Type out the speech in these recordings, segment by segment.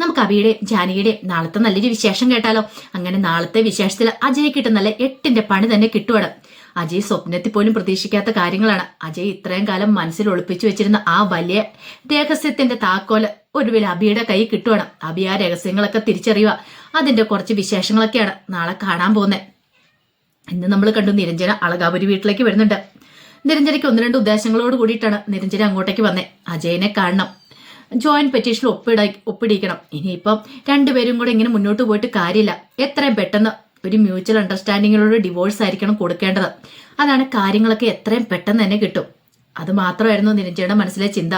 നമുക്ക് അവിയുടെ ജാനകിയുടെ നാളത്തെ നല്ലൊരു വിശേഷം കേട്ടാലോ? അങ്ങനെ നാളത്തെ വിശേഷത്തിൽ അജയ് കിട്ടുന്നല്ല എട്ടിന്റെ പണി തന്നെ കിട്ടുവാണ് അജയ് സ്വപ്നത്തിൽ പോലും പ്രതീക്ഷിക്കാത്ത കാര്യങ്ങളാണ്. അജയ് ഇത്രയും കാലം മനസ്സിൽ ഒളിപ്പിച്ചു വെച്ചിരുന്ന ആ വലിയ രഹസ്യത്തിന്റെ താക്കോൽ ഒടുവിൽ അബിയുടെ കൈ കിട്ടുവാണ് അബി ആ രഹസ്യങ്ങളൊക്കെ തിരിച്ചറിയുക. അതിന്റെ കുറച്ച് വിശേഷങ്ങളൊക്കെയാണ് നാളെ കാണാൻ പോകുന്നത് ഇന്ന് നമ്മൾ കണ്ടു നിരഞ്ജന അളകാപുരി വീട്ടിലേക്ക് വരുന്നുണ്ട്. നിരഞ്ജനയ്ക്ക് ഒന്ന് രണ്ട് ഉദ്ദേശങ്ങളോട് കൂടിയിട്ടാണ് നിരഞ്ജന അങ്ങോട്ടേക്ക് വന്നേ. അജയനെ കാണണം. ജോയിന്റ് പെറ്റീഷനിൽ ഒപ്പിട ഒപ്പിടിക്കണം. ഇനിയിപ്പം രണ്ടുപേരും കൂടെ ഇങ്ങനെ മുന്നോട്ട് പോയിട്ട് കാര്യമില്ല. എത്രയും പെട്ടെന്ന് ഒരു മ്യൂച്വൽ അണ്ടർസ്റ്റാൻഡിങ്ങിലുള്ള ഡിവോഴ്സ് ആയിരിക്കണം കൊടുക്കേണ്ടത്. അതാണ് കാര്യങ്ങളൊക്കെ എത്രയും പെട്ടെന്ന് തന്നെ കിട്ടും. അത് മാത്രമായിരുന്നു നിരഞ്ജയുടെ മനസ്സിലെ ചിന്ത.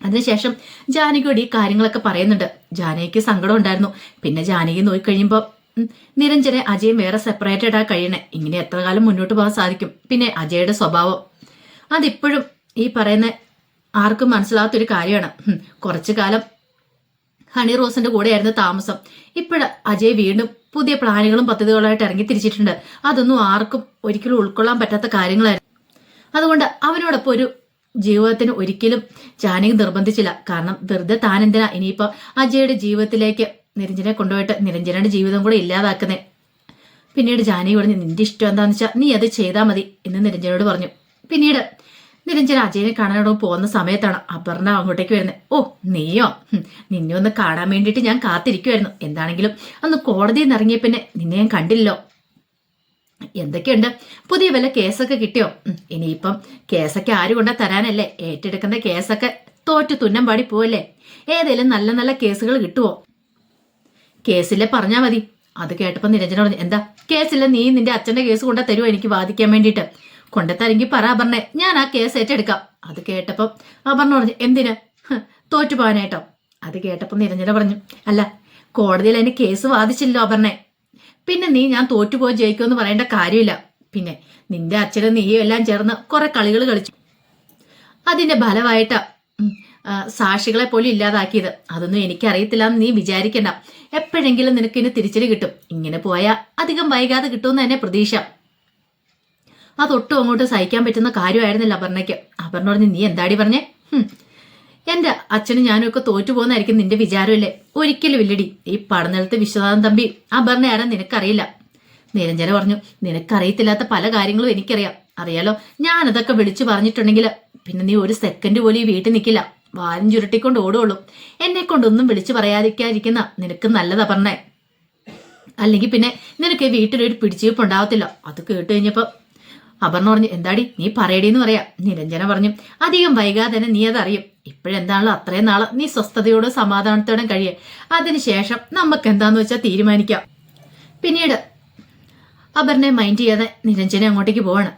അതിനുശേഷം ജാനകിയോട് ഈ കാര്യങ്ങളൊക്കെ പറയുന്നുണ്ട്. ജാനകിക്ക് സങ്കടം ഉണ്ടായിരുന്നു. പിന്നെ ജാനകി നോക്കിക്കഴിയുമ്പോൾ കഴിയുമ്പോൾ നിരഞ്ജനെ അജയും വേറെ സെപ്പറേറ്റഡ് ആ കഴിയണേ. ഇങ്ങനെ എത്ര കാലം മുന്നോട്ട് പോകാൻ സാധിക്കും. പിന്നെ അജയുടെ സ്വഭാവം. അതിപ്പോഴും ഈ പറയുന്ന ആർക്കും മനസ്സിലാത്തൊരു കാര്യമാണ്. കുറച്ചു കാലം ഹണി റോസിന്റെ കൂടെയായിരുന്നു താമസം. ഇപ്പോഴ അജയ് വീണ്ടും പുതിയ പ്ലാനുകളും പദ്ധതികളുമായിട്ട് ഇറങ്ങി തിരിച്ചിട്ടുണ്ട് അതൊന്നും ആർക്കും ഒരിക്കലും ഉൾക്കൊള്ളാൻ പറ്റാത്ത കാര്യങ്ങളായിരുന്നു. അതുകൊണ്ട് അവനോടൊപ്പം ഒരു ജീവിതത്തിന് ഒരിക്കലും ജാനകി നിർബന്ധിച്ചില്ല. കാരണം വെറുതെ താൻ എന്തിനാ ഇനിയിപ്പോ അജയുടെ ജീവിതത്തിലേക്ക് നിരഞ്ജനെ കൊണ്ടുപോയിട്ട് നിരഞ്ജനയുടെ ജീവിതം കൂടെ ഇല്ലാതാക്കുന്നേ? പിന്നീട് ജാനകി പറഞ്ഞു നിന്റെ ഇഷ്ടം എന്താണെന്ന് വെച്ചാൽ നീ അത് ചെയ്താൽ മതി എന്ന് നിരഞ്ജനോട് പറഞ്ഞു. പിന്നീട് നിരഞ്ജന അജയനെ കാണാനോട് പോകുന്ന സമയത്താണ് അപർണ അങ്ങോട്ടേക്ക് വരുന്നത്. ഓ നീയോ? നിന്നെ ഒന്ന് കാണാൻ വേണ്ടിയിട്ട് ഞാൻ കാത്തിരിക്കുമായിരുന്നു എന്താണെങ്കിലും അന്ന് കോടതിയിൽ നിന്ന് ഇറങ്ങിയ പിന്നെ നിന്നെ ഞാൻ കണ്ടില്ലോ എന്തൊക്കെയുണ്ട്? പുതിയ വല്ല കേസൊക്കെ കിട്ടിയോ? ഇനിയിപ്പം കേസൊക്കെ ആര് കൊണ്ടാ തരാനല്ലേ? ഏറ്റെടുക്കുന്ന കേസൊക്കെ തോറ്റു തുന്നം പാടി പോവല്ലേ? ഏതേലും നല്ല നല്ല കേസുകൾ കിട്ടുവോ? കേസിലെ പറഞ്ഞാ മതി. അത് കേട്ടപ്പോ നിരഞ്ജന പറഞ്ഞു എന്താ? കേസില്ല നീ നിന്റെ അച്ഛന്റെ കേസ് കൊണ്ടാ തരുമോ എനിക്ക് വാദിക്കാൻ വേണ്ടിയിട്ട്. കൊണ്ടുത്തരെങ്കിൽ പറ അപർണെ. ഞാൻ ആ കേസ് ഏറ്റെടുക്കാം. അത് കേട്ടപ്പം അപർണ പറഞ്ഞു എന്തിന്? തോറ്റു പോകാനായിട്ടോ. അത് കേട്ടപ്പം നിരഞ്ജന പറഞ്ഞു അല്ല കോടതിയിൽ അതിന് കേസ് വാദിച്ചില്ലോ അപർണെ. പിന്നെ നീ ഞാൻ തോറ്റുപോയി ജയിക്കുമെന്ന് പറയേണ്ട കാര്യമില്ല. പിന്നെ നിന്റെ അച്ഛനും നീയും എല്ലാം ചേർന്ന് കുറെ കളികൾ കളിച്ചു. അതിന്റെ ഫലമായിട്ടാ സാക്ഷികളെ പോലും ഇല്ലാതാക്കിയത്. അതൊന്നും എനിക്കറിയത്തില്ല നീ വിചാരിക്കണ്ട. എപ്പോഴെങ്കിലും നിനക്ക് ഇനി തിരിച്ചടി കിട്ടും. ഇങ്ങനെ പോയാൽ അധികം വൈകാതെ കിട്ടുമെന്ന് തന്നെ പ്രതീക്ഷ. അതൊട്ടും അങ്ങോട്ട് സഹിക്കാൻ പറ്റുന്ന കാര്യമായിരുന്നില്ല അപർണയ്ക്ക്. അപർണ പറഞ്ഞു നീ എന്താടി പറഞ്ഞേ? എന്റെ അച്ഛനും ഞാനും ഒക്കെ തോറ്റു പോകുന്നതായിരിക്കും നിന്റെ വിചാരമല്ലേ? ഒരിക്കലും ഇല്ലടി. ഈ പടനിലത്തെ വിശ്വനാഥൻ തമ്പി അപർണ ആരാ നിനക്കറിയില്ല. നിരഞ്ജന പറഞ്ഞു നിനക്കറിയത്തില്ലാത്ത പല കാര്യങ്ങളും എനിക്കറിയാം. അറിയാലോ ഞാനതൊക്കെ വിളിച്ചു പറഞ്ഞിട്ടുണ്ടെങ്കിൽ പിന്നെ നീ ഒരു സെക്കൻഡ് പോലും ഈ വീട്ടിൽ നിൽക്കില്ല. വാലും ചുരുട്ടിക്കൊണ്ട് ഓടുകയുള്ളൂ എന്നെ കൊണ്ടൊന്നും വിളിച്ചു പറയാതിരിക്കാതിരിക്കുന്ന നിനക്ക് നല്ലതാ പറഞ്ഞേ അല്ലെങ്കിൽ പിന്നെ നിനക്ക് വീട്ടിലൊരു പിടിച്ചുവെപ്പ് ഉണ്ടാവത്തില്ല. അത് കേട്ട് കഴിഞ്ഞപ്പോ അപർണ പറഞ്ഞു എന്താടി നീ പറയടിയെന്ന് പറയാ. നിരഞ്ജന പറഞ്ഞു അധികം വൈകാതെ തന്നെ നീ അതറിയും. ഇപ്പോഴെന്താണല്ലോ അത്രയും നാളെ നീ സ്വസ്ഥതയോടും സമാധാനത്തോടും കഴിയേ. അതിനുശേഷം നമുക്ക് എന്താന്ന് വെച്ചാൽ തീരുമാനിക്കാം. പിന്നീട് അപർണയെ മൈൻഡ് ചെയ്യാതെ നിരഞ്ജന അങ്ങോട്ടേക്ക് പോവാണ്.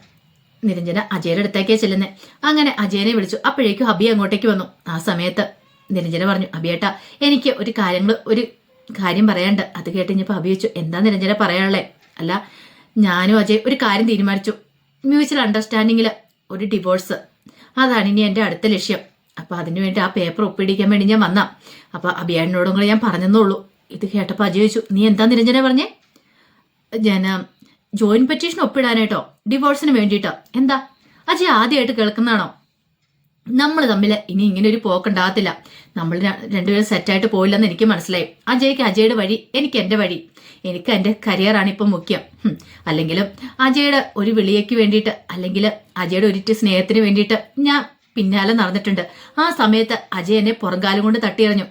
നിരഞ്ജന അജയുടെ അടുത്തേക്കേ ചെല്ലുന്നേ. അങ്ങനെ അജയനെ വിളിച്ചു. അപ്പോഴേക്കും അബി അങ്ങോട്ടേക്ക് വന്നു. ആ സമയത്ത് നിരഞ്ജന പറഞ്ഞു അബിയേട്ടാ എനിക്ക് ഒരു കാര്യങ്ങൾ ഒരു കാര്യം പറയാണ്ട് അത് കേട്ട് ഇനിയിപ്പോൾ അബി വെച്ചു എന്താ നിരഞ്ജന പറയാനുള്ളേ? അല്ല ഞാനും അജയ് ഒരു കാര്യം തീരുമാനിച്ചു. മ്യൂച്വൽ അണ്ടർസ്റ്റാൻഡിങ്ങിൽ ഒരു ഡിവോഴ്സ് അതാണ് ഇനി എന്റെ അടുത്ത ലക്ഷ്യം. അപ്പോൾ അതിനു വേണ്ടി ആ പേപ്പർ ഒപ്പിടിക്കാൻ വേണ്ടി ഞാൻ വന്നാ. അപ്പോൾ അഭിയാനോടും കൂടെ ഞാൻ പറഞ്ഞെന്നുള്ളൂ ഇത് കേട്ടപ്പോൾ അജയ് ചോദിച്ചു നീ എന്താ നിരഞ്ജന പറഞ്ഞേ? ഞാൻ ജോയിന്റ് പെറ്റീഷൻ ഒപ്പിടാനായിട്ടോ? ഡിവോഴ്സിന് വേണ്ടിയിട്ടോ? എന്താ? അജയ് ആദ്യമായിട്ട് കേൾക്കുന്നതാണോ? നമ്മൾ തമ്മിൽ ഇനി ഇങ്ങനെ ഒരു പോക്കുണ്ടാകത്തില്ല നമ്മൾ രണ്ടുപേരും സെറ്റായിട്ട് പോയില്ലെന്ന് എനിക്ക് മനസ്സിലായി. അജയ്ക്ക് അജയുടെ വഴി എനിക്ക് എന്റെ വഴി. എനിക്ക് എന്റെ കരിയറാണ് ഇപ്പം മുഖ്യം. അല്ലെങ്കിലും അജയുടെ ഒരു വിളിയേക്ക് വേണ്ടിയിട്ട് അല്ലെങ്കിൽ അജയുടെ ഒരിറ്റ് സ്നേഹത്തിന് വേണ്ടിയിട്ട് ഞാൻ പിന്നാലെ നടന്നിട്ടുണ്ട്. ആ സമയത്ത് അജയ് എന്നെ പുറംകാലം കൊണ്ട് തട്ടിയെറിഞ്ഞു.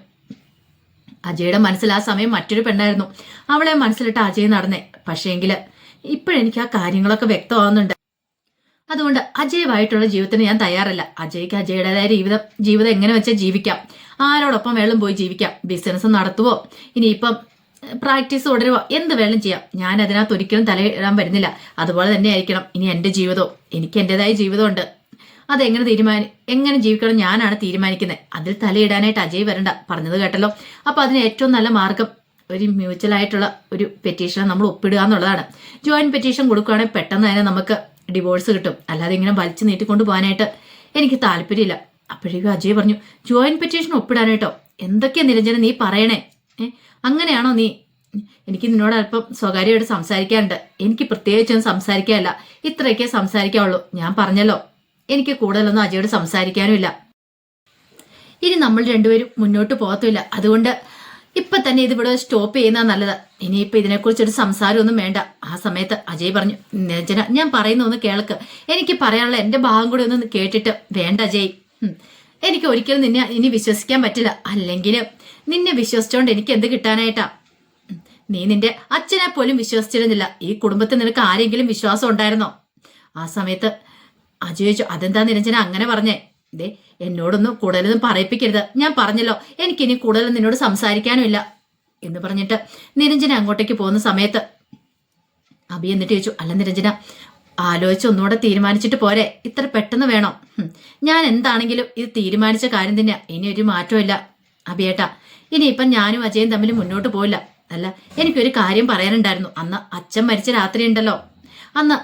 അജയുടെ മനസ്സിൽ ആ സമയം മറ്റൊരു പെണ്ണായിരുന്നു. അവളെ മനസ്സിലിട്ട് അജയ് നടന്നേ. പക്ഷേങ്കിൽ ഇപ്പോഴെനിക്ക് ആ കാര്യങ്ങളൊക്കെ വ്യക്തമാവുന്നുണ്ട്. അതുകൊണ്ട് അജയമായിട്ടുള്ള ജീവിതത്തിന് ഞാൻ തയ്യാറല്ല. അജയ്ക്ക് അജയുടേതായ ജീവിതം ജീവിതം എങ്ങനെ വെച്ചാൽ ജീവിക്കാം. ആരോടൊപ്പം വേണം പോയി ജീവിക്കാം. ബിസിനസ് നടത്തുവോ? ഇനിയിപ്പം പ്രാക്ടീസ് തുടരുവോ? എന്ത് വേണം ചെയ്യാം. ഞാൻ അതിനകത്ത് ഒരിക്കലും തലയിടാൻ വരുന്നില്ല. അതുപോലെ തന്നെ ആയിരിക്കണം ഇനി എന്റെ ജീവിതവും. എനിക്ക് എന്റെതായ ജീവിതമുണ്ട്. അതെങ്ങനെ തീരുമാനി എങ്ങനെ ജീവിക്കണം ഞാനാണ് തീരുമാനിക്കുന്നത്. അതിൽ തലയിടാനായിട്ട് അജയ് വരണ്ട. പറഞ്ഞത് കേട്ടല്ലോ. അപ്പൊ അതിന് ഏറ്റവും നല്ല മാർഗം ഒരു മ്യൂച്വൽ ആയിട്ടുള്ള ഒരു പെറ്റീഷൻ നമ്മൾ ഒപ്പിടുക എന്നുള്ളതാണ്. ജോയിന്റ് പെറ്റീഷൻ കൊടുക്കുകയാണെങ്കിൽ പെട്ടെന്ന് തന്നെ നമുക്ക് ഡിവോഴ്സ് കിട്ടും. അല്ലാതെ ഇങ്ങനെ വലിച്ചു നീട്ടിക്കൊണ്ട് പോകാനായിട്ട് എനിക്ക് താല്പര്യമില്ല. അപ്പോഴേക്കും അജയ് പറഞ്ഞു ജോയിന്റ് പെറ്റീഷൻ ഒപ്പിടാനായിട്ടോ എന്തൊക്കെയാ നിരഞ്ജന നീ പറയണേ? അങ്ങനെയാണോ നീ? എനിക്ക് നിന്നോട് അല്പം സ്വകാര്യമായിട്ട് സംസാരിക്കാനുണ്ട്. എനിക്ക് പ്രത്യേകിച്ചൊന്നും സംസാരിക്കാനല്ല. ഇത്രയൊക്കെ സംസാരിക്കാവുള്ളൂ. ഞാൻ പറഞ്ഞല്ലോ. എനിക്ക് കൂടുതലൊന്നും അജയോട് സംസാരിക്കാനുമില്ല. ഇനി നമ്മൾ രണ്ടുപേരും മുന്നോട്ട് പോകത്തുമില്ല. അതുകൊണ്ട് ഇപ്പൊ തന്നെ ഇത് ഇവിടെ സ്റ്റോപ്പ് ചെയ്യുന്ന നല്ലത്. ഇനിയിപ്പോ ഇതിനെക്കുറിച്ചൊരു സംസാരമൊന്നും വേണ്ട. ആ സമയത്ത് അജയ് പറഞ്ഞു നിരഞ്ജന ഞാൻ പറയുന്ന ഒന്ന് കേൾക്ക്. എനിക്ക് പറയാനുള്ള എന്റെ ഭാഗം കൂടി ഒന്ന് കേട്ടിട്ട് വേണ്ട അജയ്. എനിക്ക് ഒരിക്കലും നിന്നെ ഇനി വിശ്വസിക്കാൻ പറ്റില്ല. അല്ലെങ്കിൽ നിന്നെ വിശ്വസിച്ചോണ്ട് എനിക്ക് എന്ത് കിട്ടാനായിട്ടാ. നീ നിന്റെ അച്ഛനെ പോലും വിശ്വസിച്ചിരുന്നില്ല. ഈ കുടുംബത്തിൽ നിനക്ക് ആരെങ്കിലും വിശ്വാസം ഉണ്ടായിരുന്നോ? ആ സമയത്ത് അജയ് അതെന്താ നിരഞ്ജന അങ്ങനെ പറഞ്ഞേ? ദേ എന്നോടൊന്നും കൂടുതലൊന്നും പറയിപ്പിക്കരുത്. ഞാൻ പറഞ്ഞല്ലോ എനിക്കിനി കൂടുതൽ നിന്നോട് സംസാരിക്കാനുമില്ല. എന്ന് പറഞ്ഞിട്ട് നിരഞ്ജന അങ്ങോട്ടേക്ക് പോകുന്ന സമയത്ത് അബി എന്നിട്ട് ചോദിച്ചു അല്ല നിരഞ്ജന ആലോചിച്ച് ഒന്നുകൂടെ തീരുമാനിച്ചിട്ട് പോരെ. ഇത്ര പെട്ടെന്ന് വേണം? ഞാൻ എന്താണെങ്കിലും ഇത് തീരുമാനിച്ച കാര്യം തന്നെയാ. ഇനി ഒരു മാറ്റമില്ല അബിയേട്ടാ ഇനിയിപ്പം ഞാനും അജയും തമ്മിൽ മുന്നോട്ട് പോയില്ല അല്ല എനിക്കൊരു കാര്യം പറയാനുണ്ടായിരുന്നു. അന്ന് അച്ഛൻ മരിച്ച രാത്രി ഉണ്ടല്ലോ അന്ന്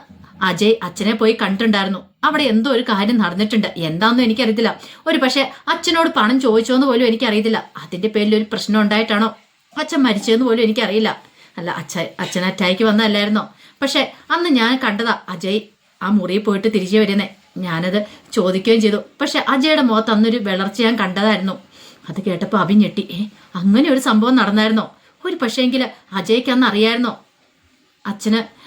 അജയ് അച്ഛനെ പോയി കണ്ടിട്ടുണ്ടായിരുന്നു. അവിടെ എന്തോ ഒരു കാര്യം നടന്നിട്ടുണ്ട്. എന്താണെന്നും എനിക്കറിയത്തില്ല. ഒരു പക്ഷേ അച്ഛനോട് പണം ചോദിച്ചോന്ന് പോലും എനിക്കറിയത്തില്ല. അതിന്റെ പേരിൽ ഒരു പ്രശ്നം ഉണ്ടായിട്ടാണോ? അച്ഛൻ മരിച്ചതെന്ന് പോലും എനിക്കറിയില്ല. അല്ല അച്ഛ അച്ഛൻ അറ്റായിക്ക് വന്നതല്ലായിരുന്നോ? പക്ഷെ അന്ന് ഞാൻ കണ്ടതാ അജയ് ആ മുറിയിൽ പോയിട്ട് തിരിച്ചു വരുന്നേ. ഞാനത് ചോദിക്കുകയും ചെയ്തു. പക്ഷെ അജയുടെ മുഖത്ത് അന്നൊരു വിളർച്ച ഞാൻ കണ്ടതായിരുന്നു. അത് കേട്ടപ്പോൾ അഭി ഞെട്ടി. ഏ അങ്ങനെ ഒരു സംഭവം നടന്നായിരുന്നോ? ഒരു പക്ഷേങ്കിൽ അജയ്ക്ക് അന്ന് അറിയായിരുന്നോ? അച്ഛന്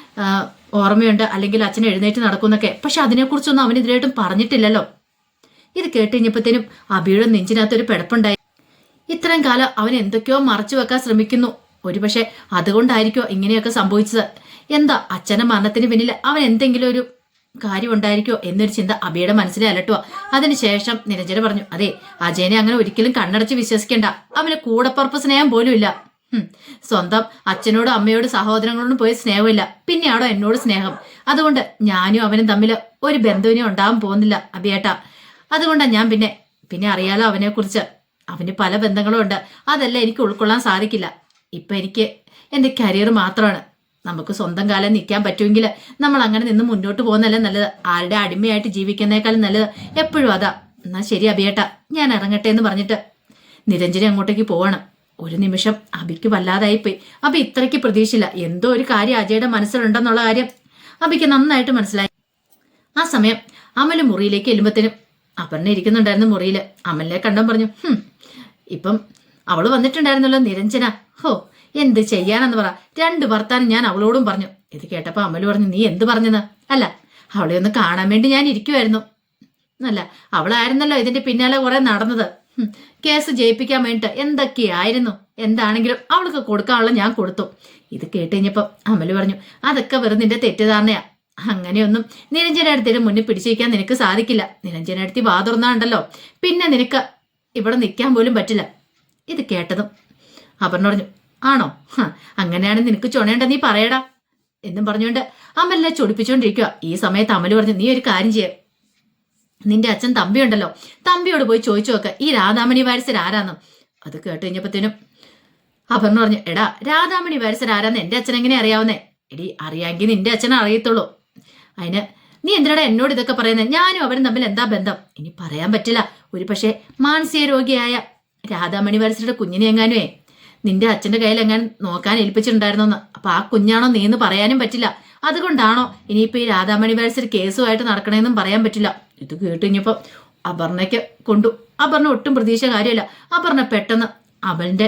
ഓർമ്മയുണ്ട്. അല്ലെങ്കിൽ അച്ഛൻ എഴുന്നേറ്റ് നടക്കുന്നൊക്കെ പക്ഷെ അതിനെക്കുറിച്ചൊന്നും അവൻ ഇതിലായിട്ടും പറഞ്ഞിട്ടില്ലല്ലോ. ഇത് കേട്ട് കഴിഞ്ഞപ്പോഴത്തേനും അബിയുടെ നെഞ്ചിനകത്തൊരു പിടപ്പുണ്ടായി. ഇത്രയും കാലം അവൻ എന്തൊക്കെയോ മറച്ചു വെക്കാൻ ശ്രമിക്കുന്നു. ഒരുപക്ഷെ അതുകൊണ്ടായിരിക്കോ ഇങ്ങനെയൊക്കെ സംഭവിച്ചത്. എന്താ അച്ഛന്റെ മരണത്തിന് പിന്നിൽ അവൻ എന്തെങ്കിലും ഒരു കാര്യം ഉണ്ടായിരിക്കോ എന്നൊരു ചിന്ത അബിയുടെ മനസ്സിലെ അലട്ടുക അതിനുശേഷം നിരഞ്ജന പറഞ്ഞു അതെ അജയനെ അങ്ങനെ ഒരിക്കലും കണ്ണടച്ച് വിശ്വസിക്കേണ്ട. അവന് കൂടെപ്പുറപ്പ് സ്നേഹം പോലും ഇല്ല സ്വന്തം അച്ഛനോടും അമ്മയോടും സഹോദരങ്ങളോടും പോയി സ്നേഹമില്ല. പിന്നെയാണോ എന്നോട് സ്നേഹം. അതുകൊണ്ട് ഞാനും അവനും തമ്മിൽ ഒരു ബന്ധുവിനും ഉണ്ടാവാൻ പോകുന്നില്ല അബിയേട്ട. അതുകൊണ്ടാണ് ഞാൻ പിന്നെ പിന്നെ അറിയാലോ അവനെ കുറിച്ച് അവന് പല ബന്ധങ്ങളും ഉണ്ട് അതെല്ലാം എനിക്ക് ഉൾക്കൊള്ളാൻ സാധിക്കില്ല. ഇപ്പൊ എനിക്ക് എന്റെ കരിയർ മാത്രമാണ്. നമുക്ക് സ്വന്തം കാലം നിൽക്കാൻ പറ്റുമെങ്കിൽ നമ്മൾ അങ്ങനെ നിന്ന് മുന്നോട്ട് പോകുന്നതല്ലേ നല്ലത്. ആരുടെ അടിമയായിട്ട് ജീവിക്കുന്നേക്കാളും നല്ലത് എപ്പോഴും അതാ. എന്നാ ശരി അബിയേട്ട ഞാൻ ഇറങ്ങട്ടെ എന്ന് പറഞ്ഞിട്ട് നിരഞ്ജന അങ്ങോട്ടേക്ക് പോവാണ്. ഒരു നിമിഷം അബിക്ക് വല്ലാതായിപ്പോയി. അബി ഇത്രയ്ക്ക് പ്രതീക്ഷയില്ല എന്തോ ഒരു കാര്യം അജയുടെ മനസ്സിലുണ്ടെന്നുള്ള കാര്യം. അബിക്ക് നന്നായിട്ട് മനസ്സിലായി. ആ സമയം അമൽ മുറിയിലേക്ക് എല്ലുമ്പത്തേനും അപർണ ഇരിക്കുന്നുണ്ടായിരുന്നു മുറിയിൽ അമലിനെ കണ്ടം പറഞ്ഞു ഇപ്പം അവൾ വന്നിട്ടുണ്ടായിരുന്നല്ലോ നിരഞ്ജന. ഹോ എന്ത് ചെയ്യാനെന്ന് പറ. രണ്ട് വർത്താനം ഞാൻ അവളോടും പറഞ്ഞു. ഇത് കേട്ടപ്പോൾ അമൽ പറഞ്ഞു നീ എന്ത് പറഞ്ഞത് അല്ല അവളെ ഒന്ന് കാണാൻ വേണ്ടി ഞാൻ ഇരിക്കുമായിരുന്നു അല്ല അവളായിരുന്നല്ലോ ഇതിന്റെ പിന്നാലെ കുറെ നടന്നത്. കേസ് ജയിപ്പിക്കാൻ വേണ്ടിട്ട് എന്തൊക്കെയായിരുന്നു? എന്താണെങ്കിലും അവൾക്ക് കൊടുക്കാനുള്ള ഞാൻ കൊടുത്തു. ഇത് കേട്ട് കഴിഞ്ഞപ്പോ അമൽ പറഞ്ഞു അതൊക്കെ വെറും നിന്റെ തെറ്റിദ്ധാരണയാ. അങ്ങനെയൊന്നും നിരഞ്ജന അടുത്തിന്റെ മുന്നിൽ പിടിച്ചിരിക്കാൻ നിനക്ക് സാധിക്കില്ല. നിരഞ്ജന അടുത്തി വാതുറന്നാണ്ടല്ലോ പിന്നെ നിനക്ക് ഇവിടെ നിൽക്കാൻ പോലും പറ്റില്ല. ഇത് കേട്ടതും അപർണ പറഞ്ഞു ആണോ? അങ്ങനെയാണ് നിനക്ക് ചുണേണ്ട നീ പറയടാ. എന്നും പറഞ്ഞുകൊണ്ട് അമലിനെ ചൊടിപ്പിച്ചുകൊണ്ടിരിക്കുക ഈ സമയത്ത് അമൽ പറഞ്ഞു നീ ഒരു കാര്യം ചെയ്യ. നിന്റെ അച്ഛൻ തമ്പിയുണ്ടല്ലോ. തമ്പിയോട് പോയി ചോദിച്ചു നോക്ക ഈ രാധാമണി വാരിസർ ആരാന്ന്? അത് കേട്ട് കഴിഞ്ഞപ്പത്തേനും അപർണ പറഞ്ഞു എടാ രാധാമണി വാരിസർ ആരാന്ന് എന്റെ അച്ഛൻ എങ്ങനെ അറിയാവുന്നേ? എടി അറിയാമെങ്കിൽ നിന്റെ അച്ഛനെ അറിയത്തുള്ളൂ. അതിന് നീ എന്തിനാടാ എന്നോട് ഇതൊക്കെ പറയുന്നത് ഞാനും അവരും തമ്മിൽ എന്താ ബന്ധം? ഇനി പറയാൻ പറ്റില്ല. ഒരു പക്ഷേ മാനസിക രോഗിയായ രാധാമണി വാരിസരുടെ കുഞ്ഞിനെ എങ്ങാനുവേ? നിന്റെ അച്ഛന്റെ കയ്യിൽ എങ്ങാനും നോക്കാൻ ഏൽപ്പിച്ചിട്ടുണ്ടായിരുന്നോന്ന്. അപ്പൊ ആ കുഞ്ഞാണോ നീ എന്ന് പറയാനും പറ്റില്ല. അതുകൊണ്ടാണോ ഇനിയിപ്പോ ഈ രാധാമണി വാരിസർ കേസുമായിട്ട് നടക്കണേന്നും പറയാൻ പറ്റില്ല. ഇത് കേട്ട് കഴിഞ്ഞപ്പോ അപർണയ്ക്ക് കൊണ്ടു. അപർണ ഒട്ടും പ്രതീക്ഷ കാര്യമല്ല. അപർണ പെട്ടെന്ന് അവന്റെ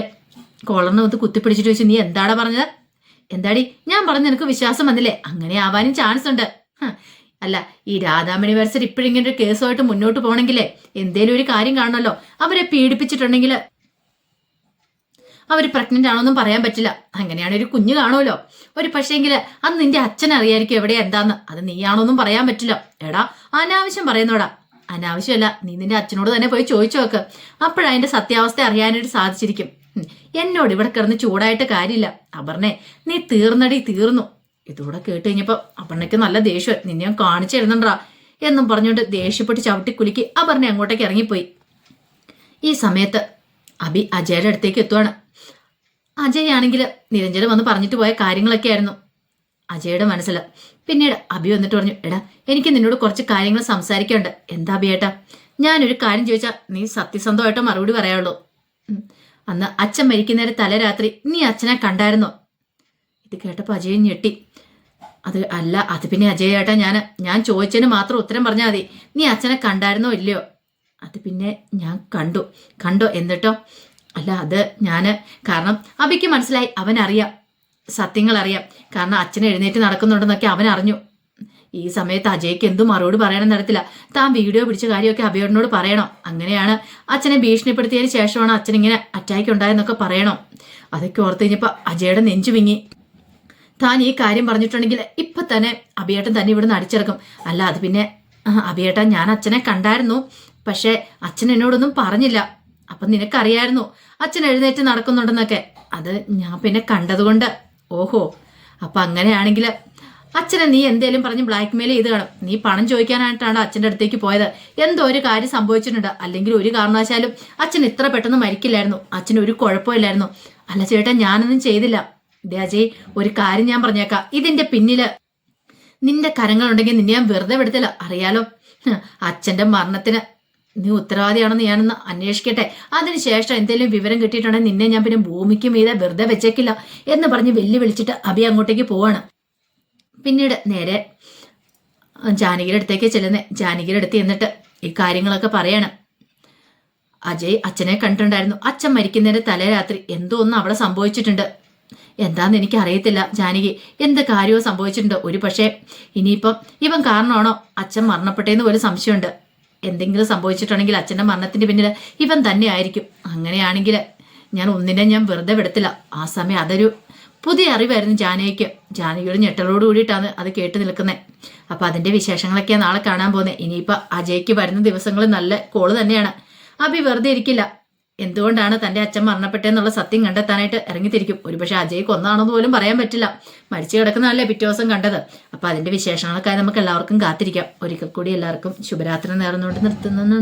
കോളറിന് വന്ന് കുത്തിപ്പിടിച്ചിട്ട് ചോദിച്ചു നീ എന്താടാ പറഞ്ഞത്? എന്താടി? ഞാൻ പറഞ്ഞ നിനക്ക് വിശ്വാസം വന്നില്ലേ? അങ്ങനെ ആവാനും ചാൻസ് ഉണ്ട്. അല്ല ഈ രാധാമണി വരസർ ഇപ്പോഴിങ്ങനെ ഒരു കേസുമായിട്ട് മുന്നോട്ട് പോകണമെങ്കിലേ എന്തേലും ഒരു കാര്യം കാണണമല്ലോ അവരെ പീഡിപ്പിച്ചിട്ടുണ്ടെങ്കിൽ അവർ പ്രഗ്നന്റ് ആണോന്നും പറയാൻ പറ്റില്ല. അങ്ങനെയാണ് ഒരു കുഞ്ഞ് കാണുമല്ലോ. ഒരു പക്ഷേങ്കിൽ അത് നിന്റെ അച്ഛൻ അറിയായിരിക്കും എവിടെ എന്താന്ന്. അത് നീയാണോന്നും പറയാൻ പറ്റില്ല. എടാ അനാവശ്യം പറയുന്നോടാ. അനാവശ്യമല്ല നീ നിന്റെ അച്ഛനോട് തന്നെ പോയി ചോദിച്ചു നോക്ക്. അപ്പോഴതിന്റെ സത്യാവസ്ഥ അറിയാനായിട്ട് സാധിച്ചിരിക്കും. എന്നോട് ഇവിടെ കിടന്ന് ചൂടായിട്ട് കാര്യമില്ല. അപർണേ നീ തീർന്നടി തീർന്നു. ഇതൂടെ കേട്ട് കഴിഞ്ഞപ്പോ അപർണയ്ക്ക് നല്ല ദേഷ്യം. നിന്നെ ഞാൻ കാണിച്ചു തരുന്നുണ്ടാ എന്നും പറഞ്ഞുകൊണ്ട് ദേഷ്യപ്പെട്ട് ചവിട്ടിക്കുലുക്കി അപർണ അങ്ങോട്ടേക്ക് ഇറങ്ങിപ്പോയി. ഈ സമയത്ത് അബി അജയുടെ അടുത്തേക്ക് എത്തുവാണ്. അജയ് ആണെങ്കിൽ നിരഞ്ജന വന്ന് പറഞ്ഞിട്ട് പോയ കാര്യങ്ങളൊക്കെ ആയിരുന്നു. അജയുടെ മനസ്സിൽ പിന്നീട് അബി വന്നിട്ട് പറഞ്ഞു എടാ എനിക്ക് നിന്നോട് കുറച്ച് കാര്യങ്ങൾ സംസാരിക്കാനുണ്ട്. എന്താ അബിയേട്ടാ ഞാനൊരു കാര്യം ചോദിച്ചാ നീ സത്യസന്ധമായിട്ട് മറുപടി പറയാവുള്ളൂ. അന്ന് അച്ഛൻ മരിക്കുന്നേരം തലരാത്രി നീ അച്ഛനെ കണ്ടായിരുന്നോ? ഇത് കേട്ടപ്പോൾ അജയ് ഞെട്ടി. അത് അല്ല അത് പിന്നെ അജയ് ഏട്ടാ ഞാൻ ഞാൻ ചോദിച്ചതിന് മാത്രം ഉത്തരം പറഞ്ഞാൽ മതി. നീ അച്ഛനെ കണ്ടായിരുന്നോ ഇല്ലയോ? അത് പിന്നെ ഞാൻ കണ്ടു. കണ്ടോ എന്നിട്ടോ? അല്ല അത് ഞാൻ കാരണം അബിക്ക് മനസ്സിലായി. അവനറിയാം. സത്യങ്ങൾ അറിയാം കാരണം അച്ഛൻ എഴുന്നേറ്റ് നടക്കുന്നുണ്ടെന്നൊക്കെ അവൻ അറിഞ്ഞു ഈ സമയത്ത് അജയ്ക്ക് എന്തു മറുപടി പറയണം നടത്തില്ല താൻ വീഡിയോ പിടിച്ച കാര്യമൊക്കെ അബിയോടിനോട് പറയണോ. അങ്ങനെയാണ് അച്ഛനെ ഭീഷണിപ്പെടുത്തിയതിന് ശേഷമാണ് അച്ഛൻ ഇങ്ങനെ അറ്റാക്ക് ഉണ്ടായെന്നൊക്കെ പറയണോ. അതൊക്കെ ഓർത്ത് കഴിഞ്ഞപ്പോൾ അജയുടെ നെഞ്ചു വിങ്ങി. താൻ ഈ കാര്യം പറഞ്ഞിട്ടുണ്ടെങ്കിൽ ഇപ്പൊ തന്നെ അഭിയേട്ടൻ തന്നെ ഇവിടുന്ന് അടിച്ചിറക്കും. അല്ല അത് പിന്നെ അബിയേട്ടൻ ഞാൻ അച്ഛനെ കണ്ടായിരുന്നു. പക്ഷെ അച്ഛൻ എന്നോടൊന്നും പറഞ്ഞില്ല. അപ്പൊ നിനക്കറിയായിരുന്നു അച്ഛൻ എഴുന്നേറ്റ് നടക്കുന്നുണ്ടെന്നൊക്കെ. അത് ഞാൻ പിന്നെ കണ്ടതുകൊണ്ട്. ഓഹോ അപ്പൊ അങ്ങനെയാണെങ്കിൽ അച്ഛനെ നീ എന്തേലും പറഞ്ഞ് ബ്ലാക്ക് മെയിൽ ചെയ്ത് കാണും. നീ പണം ചോദിക്കാനായിട്ടാണ് അച്ഛന്റെ അടുത്തേക്ക് പോയത്. എന്തോ ഒരു കാര്യം സംഭവിച്ചിട്ടുണ്ട്. അല്ലെങ്കിൽ ഒരു കാരണവശാലും അച്ഛൻ ഇത്ര പെട്ടെന്ന് മരിക്കില്ലായിരുന്നു. അച്ഛന് ഒരു കുഴപ്പമില്ലായിരുന്നു. അല്ല ചേട്ടാ ഞാനൊന്നും ചെയ്തില്ല. അജയ് ഒരു കാര്യം ഞാൻ പറഞ്ഞേക്കാം. ഇതിന്റെ പിന്നിൽ നിന്റെ കരങ്ങളുണ്ടെങ്കിൽ നിന്നെ ഞാൻ വെറുതെ വിടത്തില്ല. അറിയാലോ? അച്ഛന്റെ മരണത്തിന് നീ ഉത്തരവാദിയാണെന്ന് ഞാനൊന്ന് അന്വേഷിക്കട്ടെ. അതിനുശേഷം എന്തെങ്കിലും വിവരം കിട്ടിയിട്ടുണ്ടെങ്കിൽ നിന്നെ ഞാൻ പിന്നെ ഭൂമിക്ക് മീതെ വെറുതെ വെച്ചേക്കില്ല എന്ന് പറഞ്ഞ് വെല്ലുവിളിച്ചിട്ട് അഭി അങ്ങോട്ടേക്ക് പോവാണ്. പിന്നീട് നേരെ ജാനകിയുടെ അടുത്തേക്ക് ചെല്ലുന്നേ. ജാനകിയുടെ അടുത്ത് എന്നിട്ട് ഈ കാര്യങ്ങളൊക്കെ പറയാണ്. അജയ് അച്ഛനെ കണ്ടിട്ടുണ്ടായിരുന്നു. അച്ഛൻ മരിക്കുന്നതിന്റെ തലേ രാത്രി എന്തോ ഒന്ന് അവിടെ സംഭവിച്ചിട്ടുണ്ട്. എന്താന്ന് എനിക്ക് അറിയത്തില്ല ജാനകി. എന്ത് കാര്യവും സംഭവിച്ചിട്ടുണ്ട് ഒരു പക്ഷേ ഇനിയിപ്പം ഇവൻ കാരണമാണോ അച്ഛൻ മരണപ്പെട്ടേന്ന് പോലും സംശയമുണ്ട്. എന്തെങ്കിലും സംഭവിച്ചിട്ടുണ്ടെങ്കിൽ അച്ഛന്റെ മരണത്തിന്റെ പിന്നിൽ ഇവൻ തന്നെ ആയിരിക്കും അങ്ങനെയാണെങ്കിൽ ഞാൻ ഒന്നിനെ ഞാൻ വെറുതെ വിടത്തില്ല. ആ സമയം അതൊരു പുതിയ അറിവായിരുന്നു ജാനകിക്ക്. ജാനകിയുടെ ഞെട്ടലോട് കൂടിയിട്ടാണ് അത് കേട്ട് നിൽക്കുന്നത് അപ്പോൾ അതിന്റെ വിശേഷങ്ങളൊക്കെയാണ് നാളെ കാണാൻ പോകുന്നത് ഇനിയിപ്പോൾ അജയ്ക്ക് വരുന്ന ദിവസങ്ങൾ നല്ല കോൾ തന്നെയാണ്. അഭി വെറുതെ ഇരിക്കില്ല. എന്തുകൊണ്ടാണ് തന്റെ അച്ഛൻ മരണപ്പെട്ടെന്നുള്ള സത്യം കണ്ടെത്താനായിട്ട് ഇറങ്ങിത്തിരിക്കും? ഒരുപക്ഷെ അജയ് കൊന്നാണെന്ന് പോലും പറയാൻ പറ്റില്ല. മരിച്ചു കിടക്കുന്നതല്ലേ പിറ്റേ ദിവസം കണ്ടത്. അപ്പൊ അതിന്റെ വിശേഷങ്ങളൊക്കെ നമുക്ക് എല്ലാവർക്കും കാത്തിരിക്കാം. ഒരിക്കൽ കൂടി എല്ലാവർക്കും ശുഭരാത്രി നേർന്നുകൊണ്ട് നിർത്തുന്നു.